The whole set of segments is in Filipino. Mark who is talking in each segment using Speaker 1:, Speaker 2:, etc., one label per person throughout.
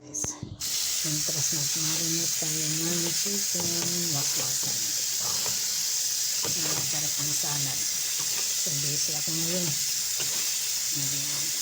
Speaker 1: Guys, Mintras nag-marinate tayo ng chicken, wakwakan. Masarap ang salad. So, busy ako ngayon. Ayan.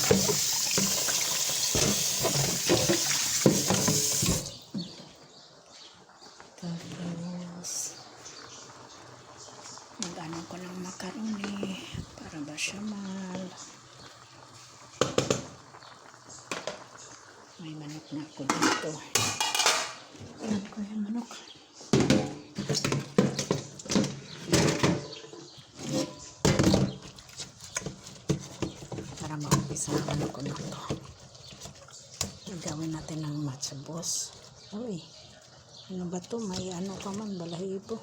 Speaker 1: Ano ko na to. Gawin natin ng matcha boss. Uy, ano ba to? May ano pa man, balahibo.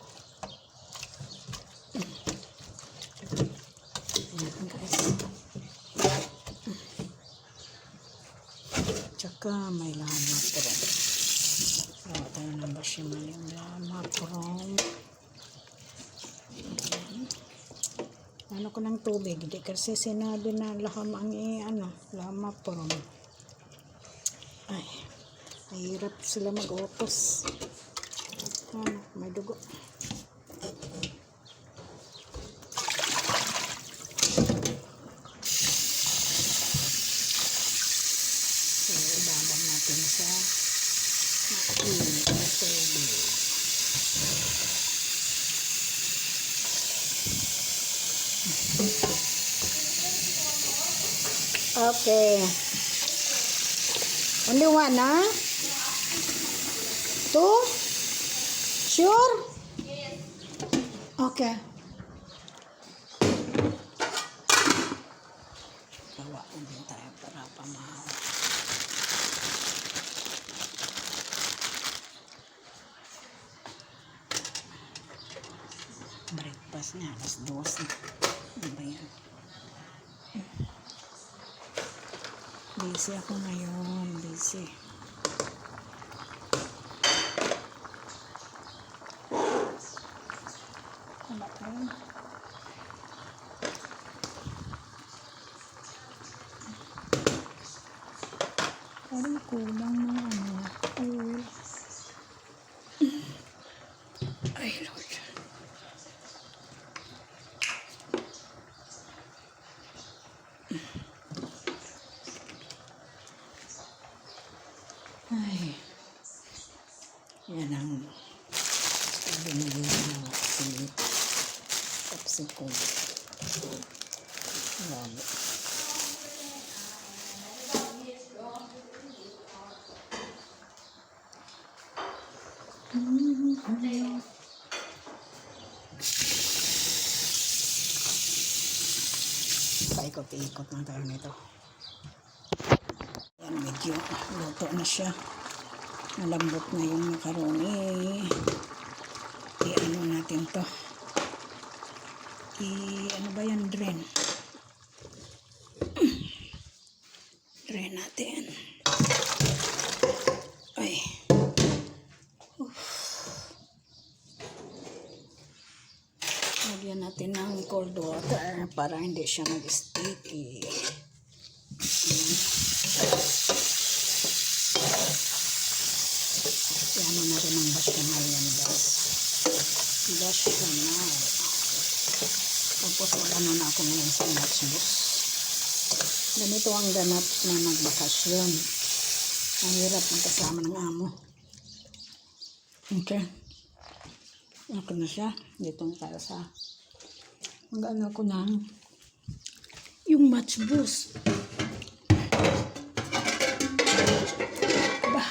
Speaker 1: Ayan guys. Tsaka may lama prom. Gawa tayo ng bechamel yung lama prom. Ayan. Ano ko ng tubig, hindi kasi sinabi na laham ang i- ano, lama prom. Ay, mahirap sila mag-opos. Ano, may dugo. So, ibabad natin sa mainit na. Okay. Only one, ha? Two? Sure? Okay. Gawa ko din tayo para pamahaw. Breakfast niya, alas dos na. Ano ba yan? Busy ako ngayon, busy. Wala pa yun. Parang kulang binili na si capsicum. Lalo. Paikot-ikot lang tayo nito. Yan, medyo luto na siya. Malambot na yung macaroni. I-ano natin to. I, ano ba yan, drain? Drain natin. Ay. Lagyan natin ng cold water para hindi siya mag-sticky. Yan na rin ang bechamel yan guys. Bechamel. Tapos wala na na ako ngayon sa matchbox. Ganito ang ganap na magbakasyon. Ang hirap magkasama ng amo. Okay. Ako na siya. Dito na tayo sa mag-ano ko na yung matchbox. Ba?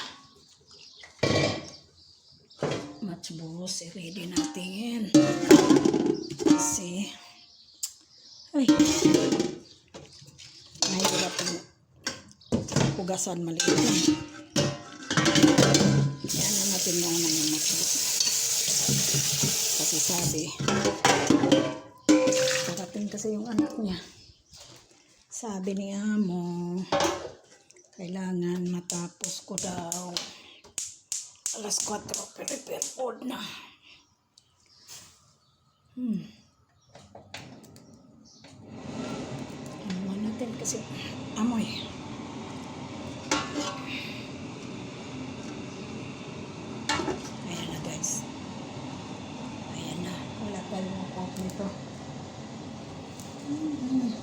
Speaker 1: Matchbox. I-ready natin. Kasi ay mahirap yung hugasan maliit lang. Yan na natin yung matchbox. Kasi sabi, parating kasi yung anak niya. Sabi ni Amo, kailangan matapos ko daw. Alas 4, prepare food na. Hmm. Man natin kasi amoy. Ayan na guys. Ayan na. Wala pa yung pot nito. Mm.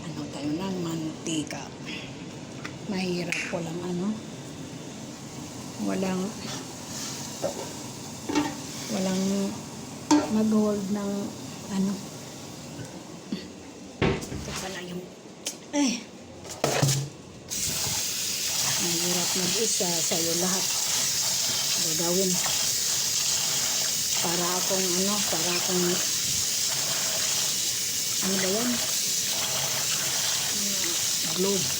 Speaker 1: Ano tayo ng mantika. Mahirap ko lang ano. Walang walang mag-hold ng ano. Ito pala yung eh mahirap mag-isa sa'yo lahat. Gagawin. Para akong ano para akong ano ba yan globe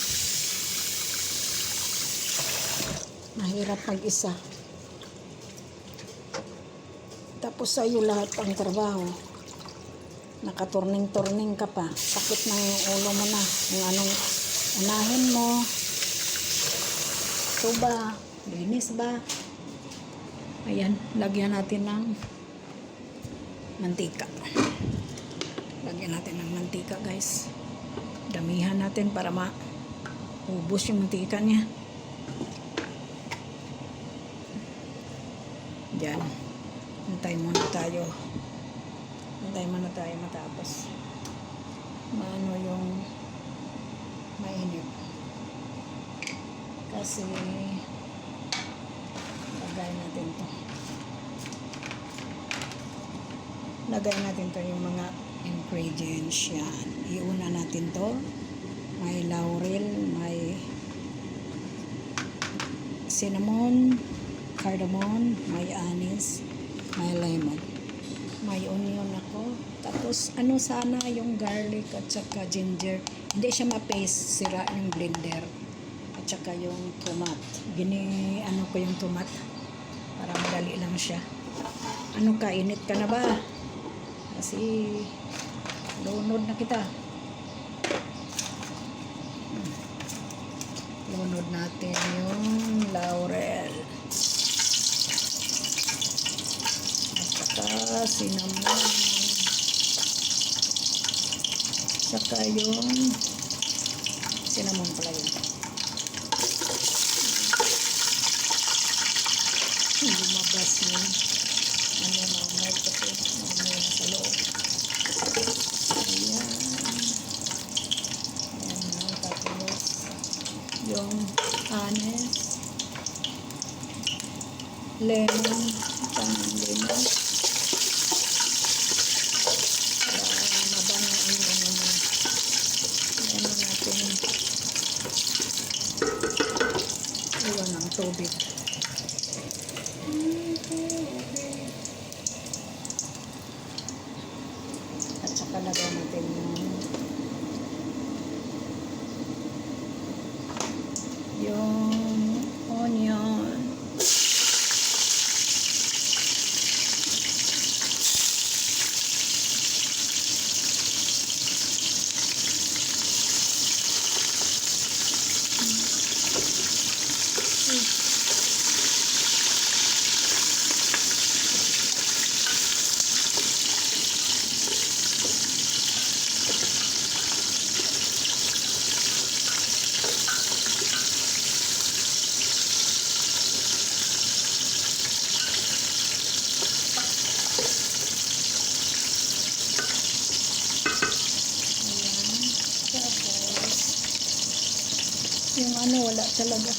Speaker 1: mahirap mag-isa. Tapos sa'yo lahat ang trabaho nakaturning-turning ka pa. Sakit ng ulo mo na. Kung anong unahin mo. Ito ba? Linis ba? Ayan lagyan natin ng mantika. Lagyan natin ng mantika guys. Damihan natin para maubos yung mantika niya Diyan. Antay muna tayo. Antay muna tayo matapos. Maano yung mainit. Kasi lagay natin to. Lagay natin to yung mga ingredients yan. Iuna natin to. May laurel, may cinnamon, cardamom, may anis, may lemon. May onion ako. Tapos ano sana yung garlic at saka ginger. Hindi siya ma-paste, sira yung blender. At saka yung tomat. Gini, ano ko yung tomat. Para madali lang siya. Ano ka, init ka na ba? Kasi lunod na kita. Hmm. Lunod natin yung laurel. saka cinnamon saka yung cinnamon pala yun. Lumabas yung ano mamay kasi mamay na sa loob. Ayan. Ayan na tapos yung anes lemon. Tamang lemon para mabango ang ano mo. Ano natin. Iwan ng tubig. At saka lagyan natin yung yung onion. Ayan. Tapos, yung ano, wala talaga.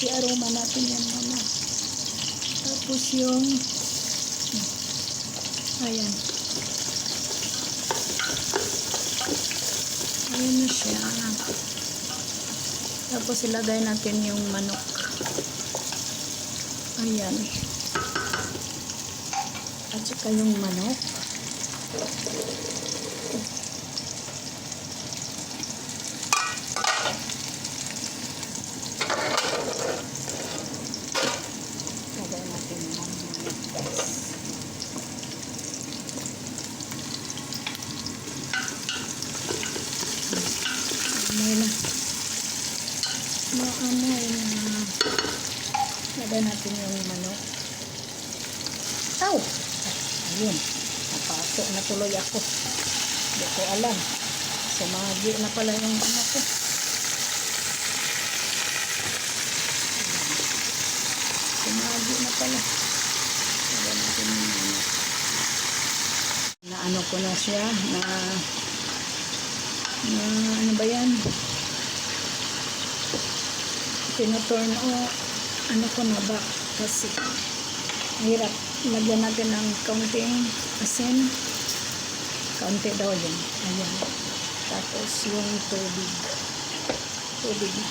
Speaker 1: I-aroma natin yan muna. Tapos yung, ayan. Ayan na siya. Tapos ilagay natin yung manok. Ayan. At saka yung manok. Lagay natin yung manok. amoy na lagay natin yung manok. Aw! Ayun. Napasok na tuloy ako. Hindi ko alam. Sumagi na pala yung ano ko. Sumagi na pala. Lagyan natin yung manok. Ano ko na siya, na na ano ba yan? Tinaturn o ano ko na ba? Kasi hirap. Lagyan natin ng kaunting asin. Kaunti daw yan. Ayan. Tapos yung tubig. Tubig na.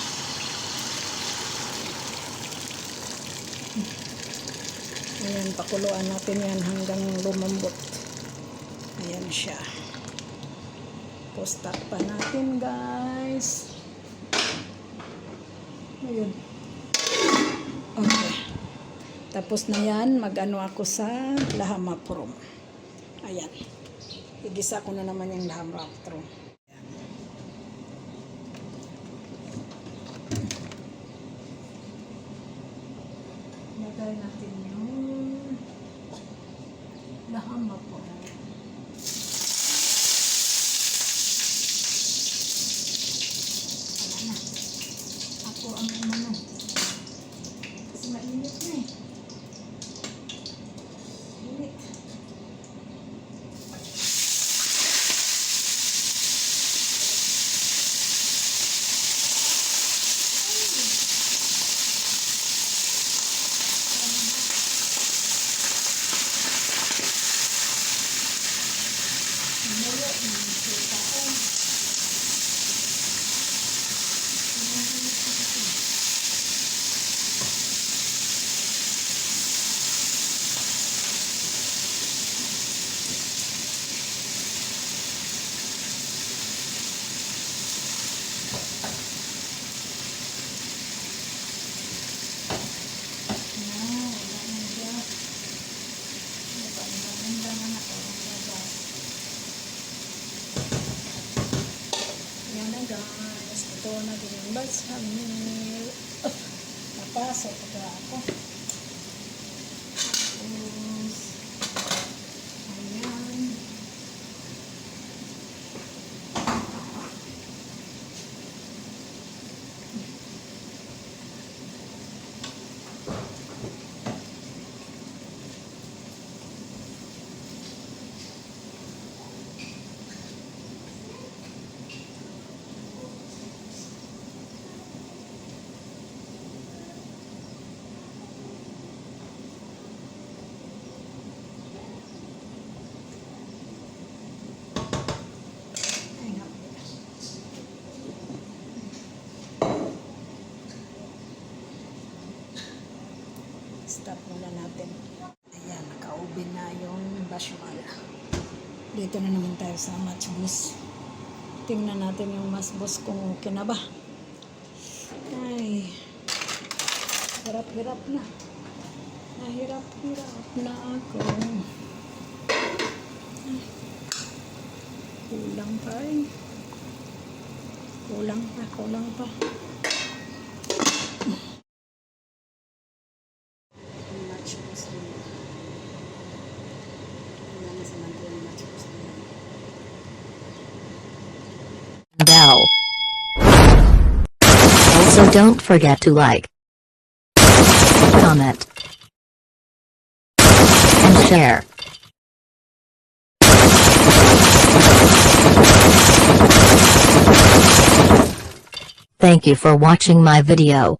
Speaker 1: Ayan, pakuluan natin yan hanggang lumambot. Ayan siya. Tapos takpan natin guys. Ayun. Tapos na yan, mag-ano ako sa lahamaprom. Ayan. Igisa ko na naman yung lahamaprom. Lagay natin yung lahamaprom. Wala na. Ako ang umano. Kasi mainit na eh. Init. Mamaya, init pa ako. Yan na guys. Ito balsamil. Oh, napasok pa ako. Tapos, ayan. Ayan. Stop muna natin. Ayan, naka-open na yung bashmal. Dito na naman tayo sa matchbus. Tingnan natin yung masbus kung okay na ba. Ay, hirap-hirap na. Nahirap-hirap na ako. Kulang pa eh. Kulang pa, kulang pa.
Speaker 2: Also don't forget to like, comment, and share. Thank you for watching my video.